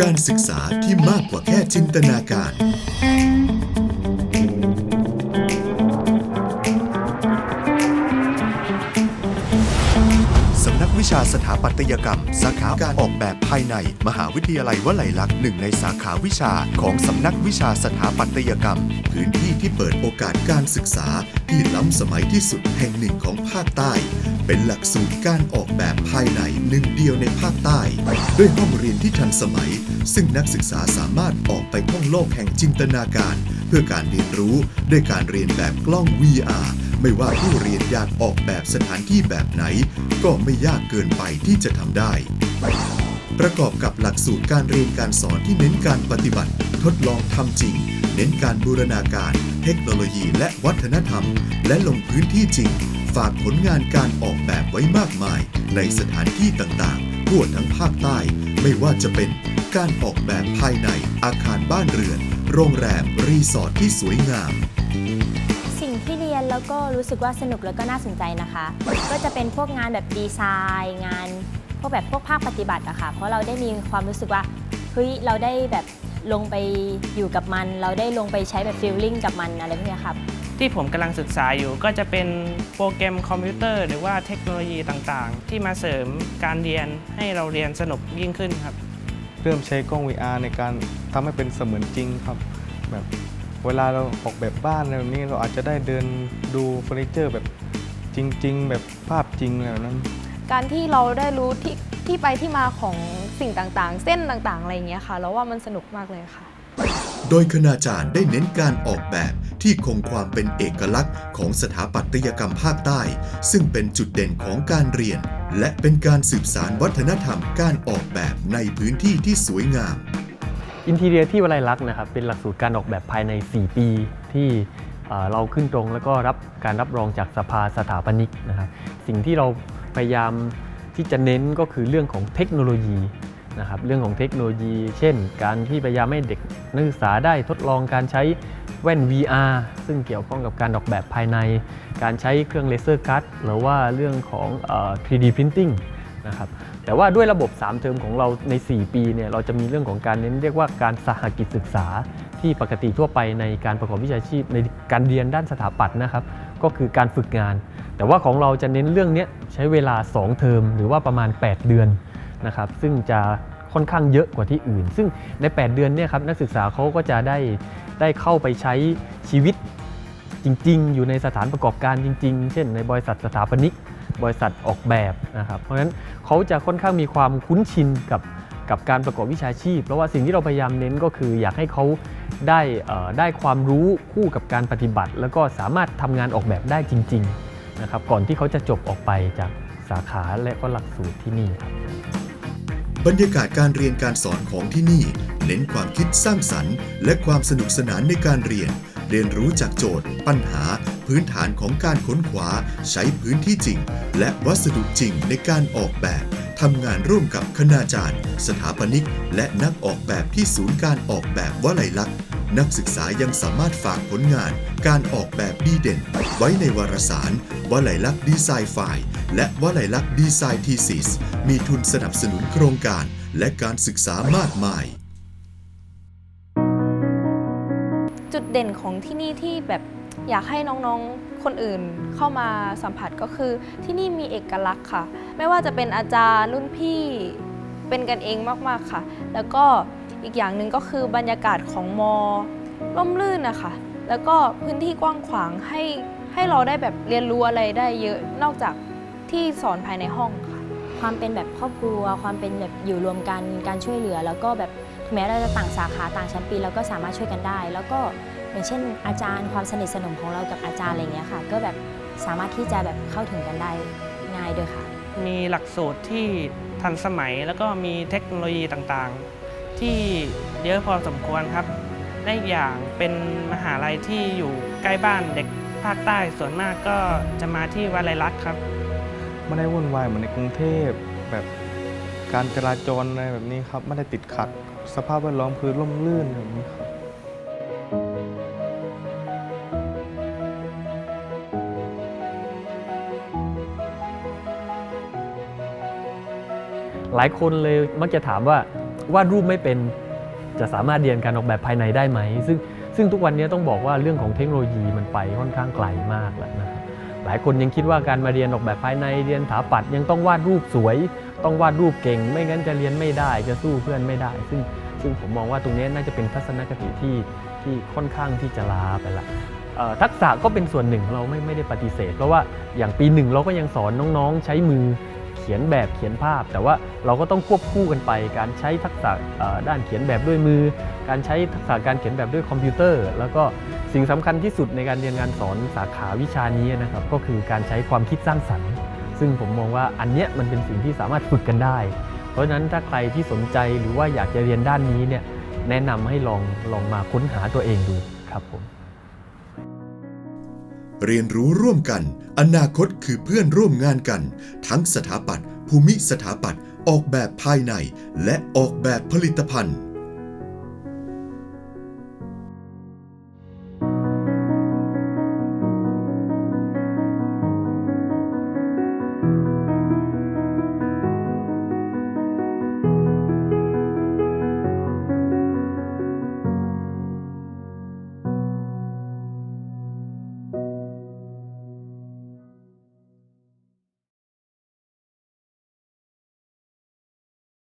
การศึกษาที่มากกว่าแค่จินตนาการาสถาปัตยกรรม สาขาการออกแบบภายใน มหาวิทยาลัยวลัยลักษณ์หนึ่งในสาขาวิชาของสำนักวิชาสถาปัตยกรรม พื้นที่ที่เปิดโอกาสการศึกษา ที่ล้ำสมัยที่สุดแห่งหนึ่งของภาคใต้ เป็นหลักสูตรการออกแบบภายในหนึ่งเดียวในภาคใต้ ด้วยห้องเรียนที่ทันสมัย ซึ่งนักศึกษาสามารถออกไปท่องโลกแห่งจินตนาการ เพื่อการเรียนรู้ด้วยการเรียนแบบกล้อง VR ไม่ว่าผู้เรียนอยากออกแบบสถานที่แบบไหน ก็ไม่ยากเกินไปที่จะทำได้ ประกอบกับหลักสูตรการเรียนการสอนที่เน้นการปฏิบัติ ทดลองทำจริง เน้นการบูรณาการ เทคโนโลยี และวัฒนธรรม และลงพื้นที่จริง ฝากผลงานการออกแบบไว้มากมาย ในสถานที่ต่างๆทั่วทั้งภาคใต้ ไม่ว่าจะเป็นการออกแบบภายในอาคารบ้านเรือน โรงแรม รีสอร์ทที่สวยงาม นแล้วก็รู้สึกว่าสนุกแล้วก็น่าสนใจนะคะ ก็จะเป็นพวกงานแบบดีไซน์ งานพวกแบบพวกภาคปฏิบัติอะค่ะเพราะเราได้มีความรู้สึกว่าเฮ้ยเราได้แบบลงไปอยู่กับมัน เราได้ลงไปใช้แบบฟีลลิ่งกับมันอะไรพวกเนี้ยครับที่ผมกำลังศึกษาอยู่ก็จะเป็นโปรแกรมคอมพิวเตอร์ หรือว่าเทคโนโลยีต่างๆ ที่มาเสริมการเรียนให้เราเรียนสนุกยิ่งขึ้นครับ เริ่มใช้กล้อง VR ในการทำให้เป็นเสมือนจริงครับ แบบ เวลาเราออกแบบบ้านอะไรแบบนี้เราอาจจะได้เดินดูเฟอร์นิเจอร์แบบจริง ๆ แบบภาพจริงอะไรแบบนั้น การที่เราได้รู้ที่ที่ไปที่มาของสิ่งต่างๆ เส้นต่างๆ อะไรอย่างเงี้ยค่ะ แล้วว่ามันสนุกมากเลยค่ะ โดยคณาจารย์ได้เน้นการออกแบบที่คงความเป็นเอกลักษณ์ของสถาปัตยกรรมภาคใต้ ซึ่งเป็นจุดเด่นของการเรียน และเป็นการสืบสารวัฒนธรรมการออกแบบในพื้นที่ที่สวยงาม อินทีเรียที่วลัยลักษณ์นะครับเป็นหลักสูตรการออกแบบภายใน 4 ปีที่เราขึ้นตรงแล้วก็รับการรับรองจากสภาสถาปนิกนะครับสิ่งที่เราพยายามที่จะเน้นก็คือเรื่องของเทคโนโลยีนะครับเรื่องของเทคโนโลยี เช่น การที่พยายามให้เด็กนักศึกษาได้ทดลองการใช้แว่น VR ซึ่งเกี่ยวข้องกับการออกแบบภายใน การใช้เครื่องเลเซอร์คัตหรือว่าเรื่องของอ 3D Printing นะครับ แต่ว่าด้วยระบบ 3 เทอมของเราใน 4 ปีเนี่ยเราจะมีเรื่องของการเน้นเรียกว่าการสหกิจศึกษา ที่ปกติทั่วไปในการประกอบวิชาชีพ ในการเรียนด้านสถาปัตย์นะครับ ก็คือการฝึกงาน แต่ว่าของเราจะเน้นเรื่องนี้ใช้เวลา 2 เทอมหรือว่าประมาณ 8 เดือนนะครับซึ่งจะค่อนข้างเยอะกว่าที่อื่น ซึ่งใน 8 เดือนเนี่ยครับนักศึกษาเขาก็จะได้ได้เข้าไปใช้ชีวิต จริง ๆ อยู่ในสถานประกอบการจริง ๆ เช่น ในบริษัทสถาปนิก บริษัทออกแบบนะครับ เพราะฉะนั้นเขาจะค่อนข้างมีความคุ้นชินกับกับการประกอบวิชาชีพ เพราะว่าสิ่งที่เราพยายามเน้นก็คืออยากให้เขาได้ได้ความรู้คู่กับการปฏิบัติ แล้วก็สามารถทำงานออกแบบได้จริงๆนะครับก่อนที่เขาจะจบออกไปจากสาขาและก็หลักสูตรที่นี่ครับบรรยากาศการเรียนการสอนของที่นี่ เน้นความคิดสร้างสรรค์ และความสนุกสนานในการเรียน เรียนรู้จากโจทย์ ปัญหา พื้นฐานของการค้นคว้า ใช้พื้นที่จริง และวัสดุจริงในการออกแบบทำงานร่วมกับคณาจารย์ สถาปนิก และนักออกแบบที่ศูนย์การออกแบบวลัยลักษณ์นักศึกษายังสามารถฝากผลงาน การออกแบบดีเด่น ไว้ในวารสารวลัยลักษณ์ดีไซน์ไฟล์และวลัยลักษณ์ดีไซน์ทีซิสมีทุนสนับสนุนโครงการและการศึกษามากมาย ดเด่นของที่นี่ที่แบบอยากให้น้องๆ คนอื่นเข้ามาสัมผัสก็คือที่นี่มีเอกลักษณ์ค่ะ ไม่ว่าจะเป็นอาจารย์รุ่นพี่เป็นกันเองมากๆค่ะ แล้วก็อีกอย่างหนึ่งก็คือบรรยากาศของมอร่มรื่นนะคะแล้วก็พื้นที่กว้างขวางให้ให้เราได้แบบเรียนรู้อะไรได้เยอะนอกจากที่สอนภายในห้อง ความเป็นแบบครอบครัว ความเป็นแบบอยู่รวมกันการช่วยเหลือ แล้วก็แบบถึงแม้เราจะต่างสาขาต่างชั้นปีเราก็สามารถช่วยกันได้ แล้วก็อย่างเช่น อาจารย์ความสนิทสนมของเรากับอาจารย์อะไรเงี้ยค่ะ ก็แบบสามารถที่จะแบบเข้าถึงกันได้ง่ายด้วยค่ะ มีหลักสูตรที่ทันสมัยแล้วก็มีเทคโนโลยีต่างๆ ที่เยอะพอสมควรครับและอีกอย่างเป็นมหาลัยที่อยู่ใกล้บ้านเด็กภาคใต้ส่วนมากก็จะมาที่วลัยลักษณ์ครับ ไม่ได้วุ่นวายเหมือนในกรุงเทพแบบการจราจรอะไรแบบนี้ครับไม่ได้ติดขัด สภาพแวดล้อมคือร่มรื่นแบบนี้ครับหลายคนเลยมักจะถามว่าวาดรูปไม่เป็นจะสามารถเรียนการออกแบบภายในได้ไหม ซึ่งซึ่งทุกวันนี้ต้องบอกว่าเรื่องของเทคโนโลยีมันไปค่อนข้างไกลมากแล้วนะ หลายคนยังคิดว่าการมาเรียนออกแบบภายในเรียนถาปัดยังต้องวาดรูปสวย ต้องวาดรูปเก่ง ไม่งั้นจะเรียนไม่ได้จะสู้เพื่อนไม่ได้ ซึ่งซึ่งผมมองว่าตรงนี้น่าจะเป็นทัศนคติที่ที่ค่อนข้างที่จะลาไปละทักษะก็เป็นส่วนหนึ่งเราไม่ไม่ได้ปฏิเสธ เพราะว่าอย่างปีหนึ่งเราก็ยังสอนน้องๆ ใช้มือเขียนแบบเขียนภาพ แต่ว่าเราก็ต้องควบคู่กันไป การใช้ทักษะด้านเขียนแบบด้วยมือ การใช้ทักษะการเขียนแบบด้วยคอมพิวเตอร์ แล้วก็ สิ่งสำคัญที่สุดในการเรียนการสอนสาขาวิชานี้นะครับก็คือการใช้ความคิดสร้างสรรค์ ซึ่งผมมองว่าอันเนี้ยมันเป็นสิ่งที่สามารถฝึกกันได้ เพราะฉะนั้นถ้าใครที่สนใจหรือว่าอยากจะเรียนด้านนี้เนี่ยแนะนำให้ลองลองมาค้นหาตัวเองดูครับผมเรียนรู้ร่วมกัน อนาคตคือเพื่อนร่วมงานกัน ทั้งสถาปัตย์ภูมิสถาปัตย์ออกแบบภายใน และออกแบบผลิตภัณฑ์